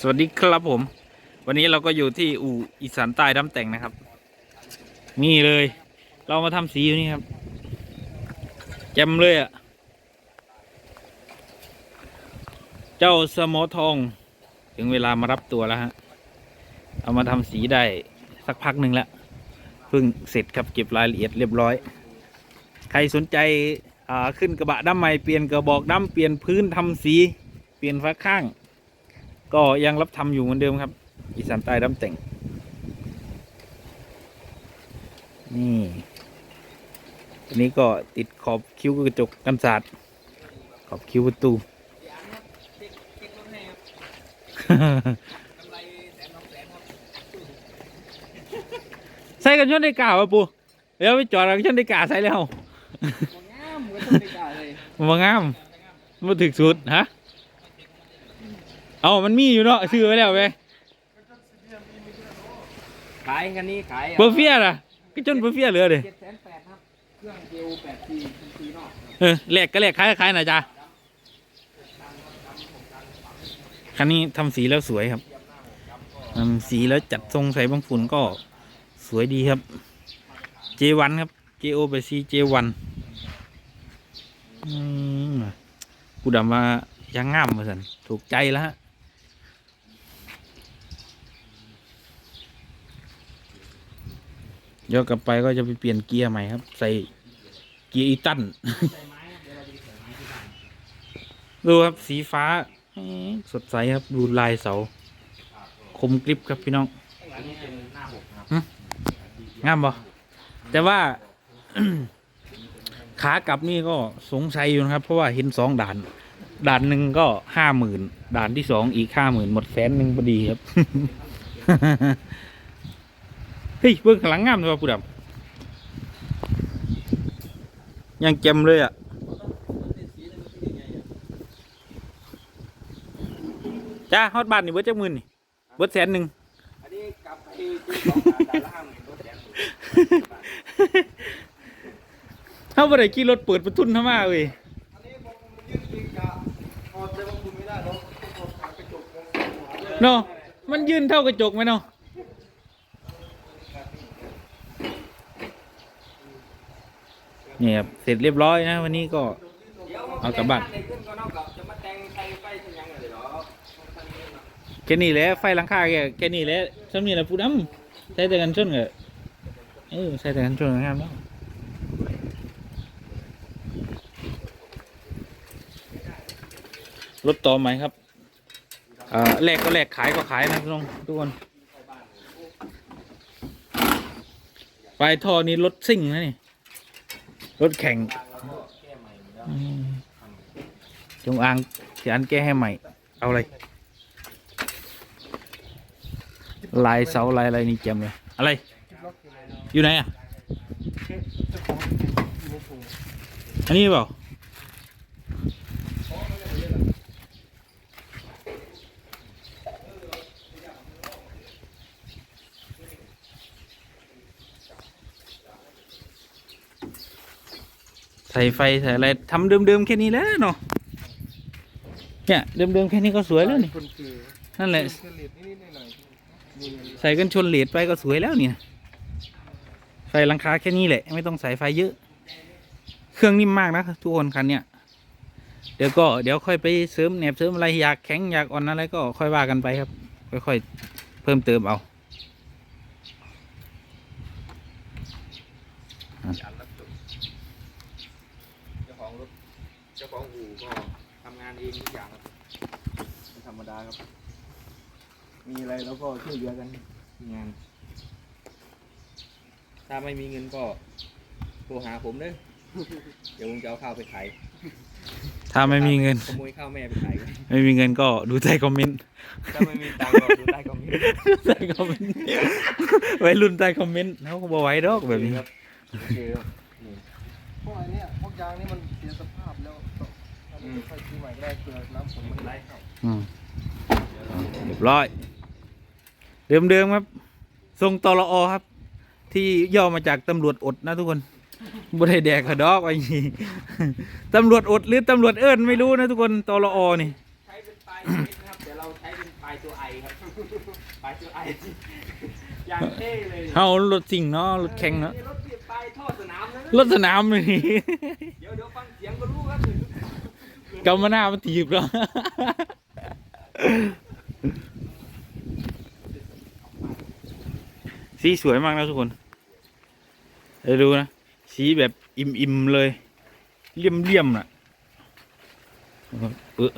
สวัสดีครับผม วันนี้เราก็อยู่ที่อู่อีสานใต้ดำแต่งนะครับ นี่เลย เรามาทำสีอยู่นี่ครับแจำเลยอะ่ะ เจ้าสมอทอง ถึงเวลามารับตัวแล้วฮะ เอามาทำสีได้สักพักหนึ่งแล้วเพิ่งเสร็จครับเก็บรายละเอียดเรียบร้อย ใครสนใจ ขึ้นกระบะดำใหม่เปลี่ยนกระบอกดำเปลี่ยนพื้นทำสี เปลี่ยนฟ้าข้าง ก็ยังรับทำอยู่เหมือนเดิมครับ อีสานใต้ดำแต่ง นี่อันนี้ก็ติดขอบคิ้วกระจกกันศาสตร์ขอบคิ้วประตูใส่กันชนได้กล่าวปูเดี๋ยวไปจอดกันชนได้กล่าใส่แล้ว มก็ต้องได้กล้าเลยมางามมาถึกสุดฮะ เอามันมีอยู่เนาะซื้อไว้แล้วไปขายคันนี้ขายเบอร์เฟียล่ะก็จนเบอร์เฟียเหลือเลยเจ็ดแสนแปดครับ เครื่องเจลแปดปีปีนอกเออแลกก็แลกคล้ายคล้ายๆหน่อยจ้าคันนี้ทำสีแล้วสวยครับทำสีแล้วจัดทรงใส่บางฝุ่นก็สวยดีครับ J1 ครับ JO ไป C J1 อืม กูดำว่ายังงามมาสันถูกใจแล้วฮะเดี๋ยวกลับไปก็จะไปเปลี่ยนเกียร์ใหม่ครับ ใส่เกียร์อีตันดูครับสีฟ้าเอ๊ะสดใสครับ ดูลายเสา คมกริบครับพี่น้องอันนี้เป็นหน้าหกครับงามบ่แต่ว่า ขากลับนี่ก็สงสัยอยู่นะครับ เพราะว่าเห็นสองด่าน ด่านหนึ่งก็ห้าหมื่นด่านที่สองอีกห้าหมื่นหมดแสนหนึ่งพอดีครับ เฮ้ยเบื้องข้างหลังงามเลยว่ะผู้ดำยังเจมเลยอะจ้าฮอดบ้านนี่เบิดจักหมื่นนี่เบิดแสนหนึ่งอันนี้กลับไปที่สองด่านละห้าหมื่นตัวแสน เขาบ่ได้ขี่รถเปิดประทุนเข้ามาเว้ยอันนี้ผมยื่นจริงกะพอจะมาคุณไม่ได้หรอกต้องขากระจกมองเนาะมันยืนเท่ากระจกไหมเนาะนี่ครับเสร็จเรียบร้อยนะ วันนี้ก็ เอากลับบ้านเป๋าแค่นี้แหละไฟหลังคาแกแค่นี้แหละสำนี่แหละผู้ดำใส่แต่กันชนก็เออใส่แต่กันชนก็งามแล้ว รถต่อไหมครับอ่าแลกก็แลกขายก็ขายนะพี่น้องทุกคนไฟท่อนี้รถซิ่งนะนี่รถแข่งจงอางเสียอันแก้ให้ใหม่ เอาเลยลายเสาลายอะไรนี่เจมเลยอะไร อยู่ไหนอะอันนี้เปล่า ส่ไฟใส่อะไรทำเดิมๆแค่นี้แหล้วเนาะเนี่ยเดิมๆแค่นี้ก็สวยแล้วนี่คนคือนั่นแหละเฉลี่ยนิดๆหน่อยๆนี่ใส่กันชนเลดไปก็สวยแล้วเนี่ยใส่หลังคาแค่นี้แหละ ไม่ต้องใส่ไฟเยอะ เครื่องนิ่มมากนะทุกคนคันเนี้ยเดี๋ยวก็เดี๋ยวค่อยไปเสริมแหนบเสริมอะไรอยากแข็งอยากอ่อนอะไรก็ค่อยว่ากันไปครับ ค่อยๆเพิ่มเติมเอาเจ้า ของรถเจ้าของอู่ก็ทำงานเองทุกอย่างครับไม่ธรรมดาครับ มีอะไรแล้วก็ช่วยเหลือกันงาน ถ้าไม่มีเงินก็โทรหาผมเด้อเดี๋ยวผมจะเอาข้าวไปขายถ้าไม่มีเงิน ขโมยข้าวแม่ไปขายกันไม่มีเงินก็ดูใต้คอมเมนต์ถ้าไม่มีตังค์ก็ดูใต้คอมเมนต์ใต้คอมเมนต์ไว้รุ่นใต้คอมเมนต์เขาก็บอกไว้ดอกแบบนี้ ครับโอเคครับนี่พวกไอ้เนี่ยพวกยางนี่มันเสียสภาพแล้วต้อง อันนี้ค่อยซื้อใหม่ก็ได้เผื่อน้ำฝนมันไหลเข้าอืมเรียบร้อย เดิมๆครับ ทรงตลอครับ ที่ย่อมาจากตำรวจอดนะทุกคนบ่ได้แดกขะดอกไอ้นี่ตำรวจอดหรือตำรวจเอิญไม่รู้นะทุกคนตลอนี่ครับแต่เราใช้เป็นปลายตัวไอครับปลายตัวไออย่างเท่เลยเฮารถสิ่งเนาะรถแข่งเนาะรถเปลี่ยนปลายท่อสนามนะรถสนามนี่เดี๋ยวเดี๋ยวฟังเสียงก็รู้ครับ กำมาหน้ามันถีบแล้วสีสวยมากนะทุกคนเดี๋ยวดูนะ สีแบบอิ่มๆเลย เลี่ยมๆน่ะเออ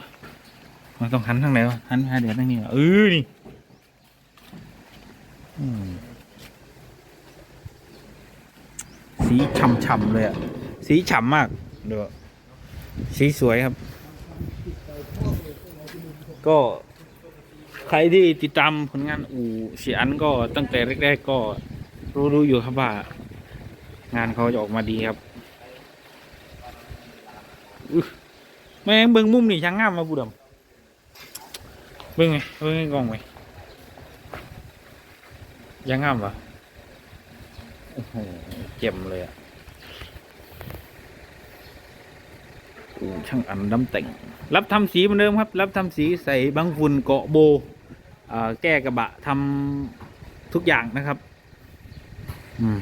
มันต้องหันทางไหนวะหันหาเดี๋ยวทางนี้วะเออนี่สีฉ่ำๆเลยอะสีฉ่ำมากเดี๋ยวสีสวยครับ ก็ใครที่ติดตามผลงานอู่เสียอันก็ตั้งแต่แรกๆก็รู้รู้อยู่ครับว่า งานเขาจะออกมาดีครับแม่งเบิ้งมุมนี่ช่างงามมาบูดำเบิ้งไงเบิ้งไงกล้องไงยังงามปะโอ้โหเจ็มเลยอะ อู่ช่างอันน้ำแต่ง รับทำสีเหมือนเดิมครับ รับทำสีใส่บังฝุ่นเกาะโบแก้กระบะทำทุกอย่างนะครับ อืม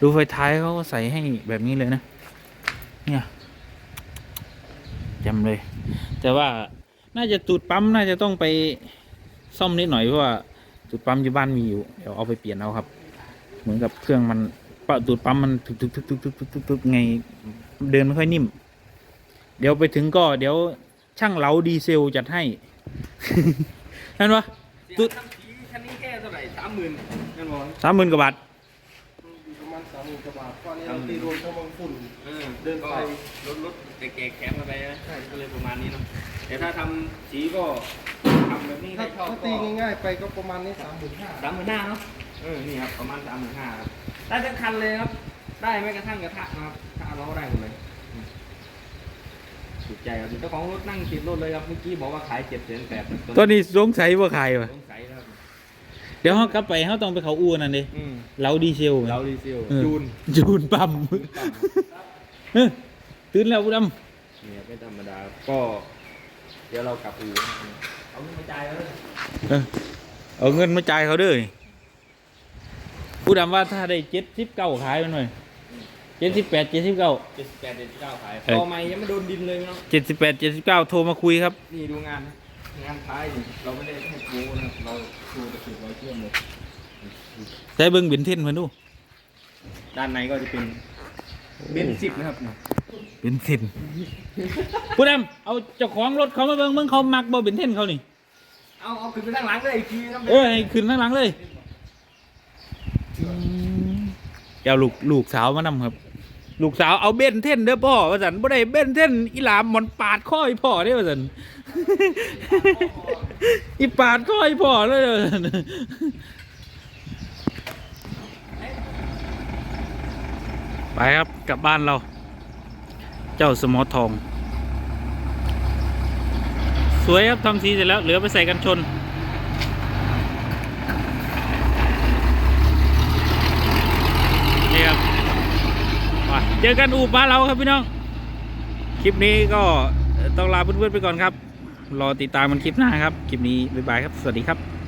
ดูไฟท้ายเขาก็ใส่ให้แบบนี้เลยนะ เนี่ยจำเลย แต่ว่าน่าจะตูดปั๊มน่าจะต้องไปซ่อมนิดหน่อยเพราะว่าตูดปั๊มอยู่บ้านมีอยู่ เดี๋ยวเอาไปเปลี่ยนเอาครับ เหมือนกับเครื่องมัน ปะตูดปั๊มมันทุกทุกทุกทุกทุกทุกทุกทุกไงเดินไม่ค่อยนิ่ม เดี๋ยวไปถึงก็เดี๋ยวช่างเหลาดีเซลจัดให้นั่นวะเสียงทำสีคันนี้แค่เท่าไหร่สามหมื่นนั่นบอกสามหมื่นกว่าบาทอยู่ประมาณสามหมื่นกว่าบาทตอนนี้เราตีรวมทั้งบางฝุ่นเออเดินไปรถรถเก๋ๆแคมกันไปนะใช่ก็เลยประมาณนี้เนาะแต่ถ้าทำสีก็ทำแบบนี้ถ้าให้ชอบถ้าก็ตีง่ายๆไปก็ประมาณนี้สามหมื่นห้าสามหมื่นห้าเนาะเออนี่ครับประมาณสามหมื่นห้าครับ ได้ทั้งคันเลยครับ ได้ไม่กระทั่งกระทะนะครับถ้าเอาล้อได้หมดเลยอืมถูกใจครับเจ้าของรถนั่งติดรถเลยครับเมื่อกี้บอกว่าขายเจ็ดแสนแปดตัวนี้สงสัยว่าใครวะสงสัยนะครับเดี๋ยวเขากลับไปเขาต้องไปเขาอู้นั่นดิอืมเหลาดีเซลเราดีเซลเออจูนจูนปั๊มเฮ้ยตื่นแล้วผู้ดเนี่ยไม่ธรรมดาก็ เดี๋ยวเรากลับอู่นะครับเอาเงินมาจ่ายแล้วเลยำเออเอาเงินมาจ่ายเขาเด้วย ผู้ดำว่าถ้าได้เจ็ดสิบเก้าขายมันหน่อยเจ็ดสิบแปดเจ็ดสิบเก้าเจ็ดสิบแปดเจ็ดสิบเก้าขายเอ้ยต่อไม่ยังไม่โดนดินเลยเนาะเจ็ดสิบแปดเจ็ดสิบเก้าโทรมาคุยครับ นี่ดูงานนะงานท้ายนี่เราไม่ได้ให้โม้นะครับเราดูตะกิดร้อยเชื่อมเลยใช้เบิ้งเบนเทนมาดู ด้านในก็จะเป็นเบนซิบนะครับเบนเทนผู้ดำเอาเจ้าของรถเขามาเบิ้งเบิ้งเขามักบ่เบนเทนเขานี่ เอาเอาขึ้นไปข้างหลังเลยอีกทีครับเออให้ขึ้นข้างหลังเลย เจ้าลูกลูกสาวมานำครับ ลูกสาวเอาเบนเทนเด้อพ่อว่าสันบ่ได้เบนเทนอีหลามมันปาดข้ออีพ่อเด้อว่าสันอีปาดข้ออีพ่อเลยว่าซั่นไปครับกลับบ้านเรา เจ้าสมอทอง สวยครับทำสีเสร็จแล้วเหลือไปใส่กันชน นี้ครับไปเจอกันอู่บ้านเราครับพี่น้อง คลิปนี้ก็ต้องลาเพื่อนๆไปก่อนครับ รอติดตามมันคลิปหน้าครับ คลิปนี้บ๊ายบายครับ สวัสดีครับ